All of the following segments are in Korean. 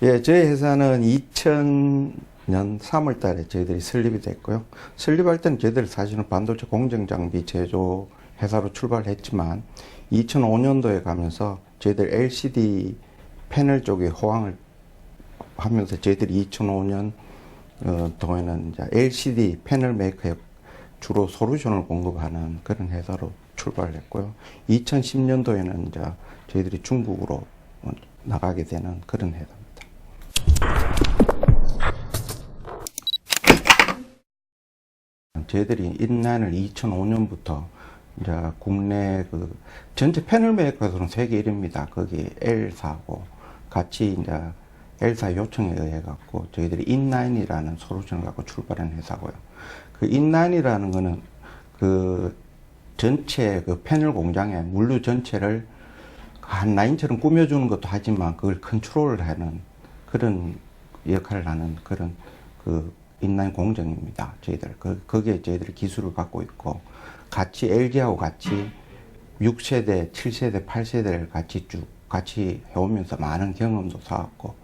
예, 저희 회사는 2000년 3월 달에 저희들이 설립이 됐고요. 설립할 때는 저희들이 사실은 반도체 공정 장비 제조 회사로 출발했지만 2005년도에 가면서 저희들 LCD 패널 쪽에 호황을 하면서 저희들이 2005년 어, 동에는 이제 LCD 패널 메이커에 주로 솔루션을 공급하는 그런 회사로 출발을 했고요. 2010년도에는 이제 저희들이 중국으로 어, 나가게 되는 그런 회사 저희들이 인라인을 2005년부터 이제 국내 그 전체 패널 메이커에서는 세계 1위입니다. 거기 L사고 같이 이제 L사 요청에 의해 갖고 저희들이 인라인이라는 솔루션을 갖고 출발한 회사고요. 그 인라인이라는 거는 그 전체 그 패널 공장의 물류 전체를 한 라인처럼 꾸며주는 것도 하지만 그걸 컨트롤을 하는 그런 역할을 하는 그런 그 인라인 공정입니다. 저희들 그 거기에 저희들이 기술을 갖고 있고 같이 LG하고 같이 6세대, 7세대, 8세대를 같이 쭉 같이 해오면서 많은 경험도 쌓았고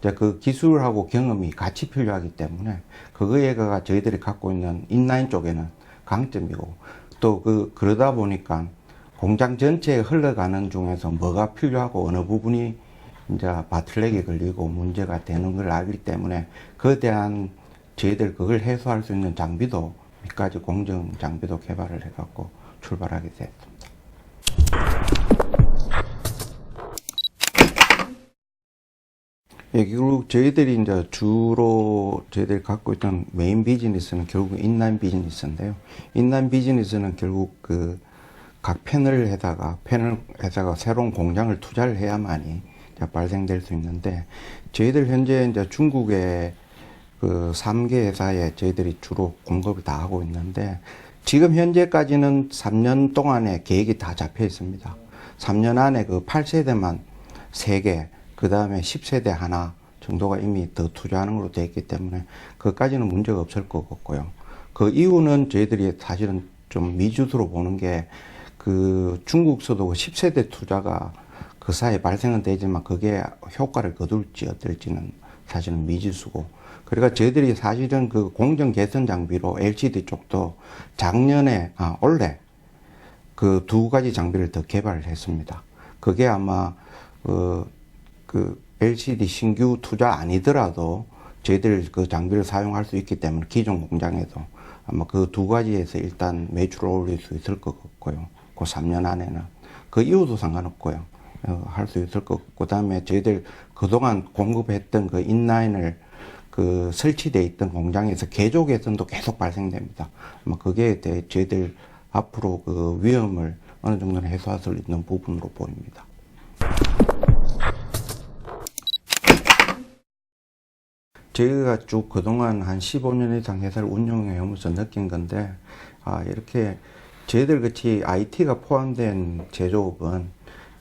이제 그 기술하고 경험이 같이 필요하기 때문에 그거에가 저희들이 갖고 있는 인라인 쪽에는 강점이고 또 그 그러다 보니까 공장 전체에 흘러가는 중에서 뭐가 필요하고 어느 부분이 이제 바틀렉이 걸리고 문제가 되는 걸 알기 때문에 그에 대한 저희들 그걸 해소할 수 있는 장비도 몇 가지 공정 장비도 개발을 해갖고 출발하게 됐습니다. 예, 결국 저희들이 이제 주로 저희들이 갖고 있던 메인 비즈니스는 결국 인라인 비즈니스인데요. 인라인 비즈니스는 결국 그 각 패널 회사가 패널 회사가 새로운 공장을 투자를 해야만이 발생될 수 있는데 저희들 현재 이제 중국에 그 3개 회사에 저희들이 주로 공급을 다 하고 있는데 지금 현재까지는 3년 동안에 계획이 다 잡혀 있습니다. 3년 안에 그 8세대만 3개, 그 다음에 10세대 하나 정도가 이미 더 투자하는 걸로 되어 있기 때문에 그것까지는 문제가 없을 것 같고요. 그 이유는 저희들이 사실은 좀 미주수로 보는 게 그 중국서도 그 10세대 투자가 그 사이에 발생은 되지만 그게 효과를 거둘지 어떨지는 사실은 미지수고 그러니까 저희들이 사실은 그 공정 개선 장비로 LCD 쪽도 작년에 아 올해 그 두 가지 장비를 더 개발을 했습니다. 그게 아마 어, 그 LCD 신규 투자 아니더라도 저희들 그 장비를 사용할 수 있기 때문에 기존 공장에도 아마 그 두 가지에서 일단 매출을 올릴 수 있을 것 같고요. 그 3년 안에는 그 이유도 상관없고요. 어, 할 수 있을 것 같고 그 다음에 저희들 그동안 공급했던 그 인라인을 그 설치돼 있던 공장에서 개조 개선도 계속 발생됩니다. 아마 거기에 대해 저희들 앞으로 그 위험을 어느 정도는 해소할 수 있는 부분으로 보입니다. 저희가 쭉 그동안 한 15년 이상 회사를 운영해 오면서 느낀 건데, 아, 이렇게 저희들 같이 IT가 포함된 제조업은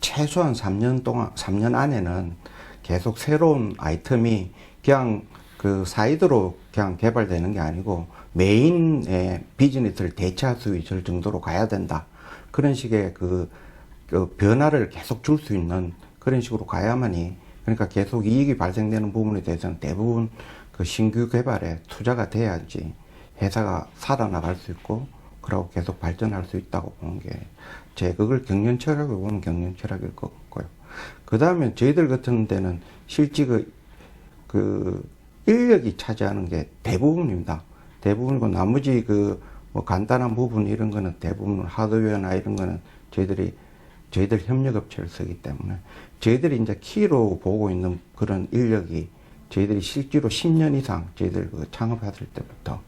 최소한 3년 동안, 3년 안에는 계속 새로운 아이템이 그냥 그 사이드로 그냥 개발되는 게 아니고 메인의 비즈니스를 대체할 수 있을 정도로 가야 된다. 그런 식의 그, 그 변화를 계속 줄 수 있는 그런 식으로 가야만이 그러니까 계속 이익이 발생되는 부분에 대해서는 대부분 그 신규 개발에 투자가 돼야지 회사가 살아나갈 수 있고 그러고 계속 발전할 수 있다고 보는 게 제 그걸 경영 철학을 보는 경영 철학일 것 같고요. 그 다음에 저희들 같은 데는 실제 그, 그 인력이 차지하는 게 대부분입니다. 대부분이고 나머지 그 뭐 간단한 부분 이런 거는 대부분 하드웨어나 이런 거는 저희들이 저희들 협력업체를 쓰기 때문에 저희들이 이제 키로 보고 있는 그런 인력이 저희들이 실제로 10년 이상 저희들 그 창업했을 때부터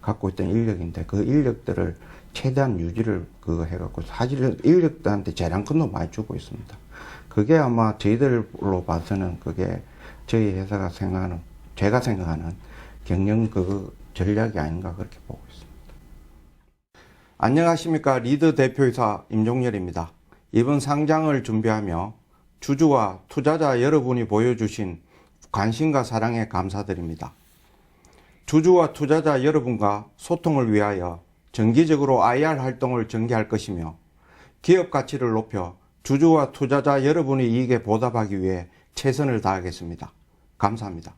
갖고 있던 인력인데 그 인력들을 최대한 유지를 그거 해갖고 사실은 인력들한테 재량권도 많이 주고 있습니다. 그게 아마 저희들로 봐서는 그게 저희 회사가 생각하는 제가 생각하는 경영 그 전략이 아닌가 그렇게 보고 있습니다. 안녕하십니까 리드 대표이사 임종열입니다. 이번 상장을 준비하며 주주와 투자자 여러분이 보여주신 관심과 사랑에 감사드립니다. 주주와 투자자 여러분과 소통을 위하여 정기적으로 IR 활동을 전개할 것이며 기업 가치를 높여 주주와 투자자 여러분의 이익에 보답하기 위해 최선을 다하겠습니다. 감사합니다.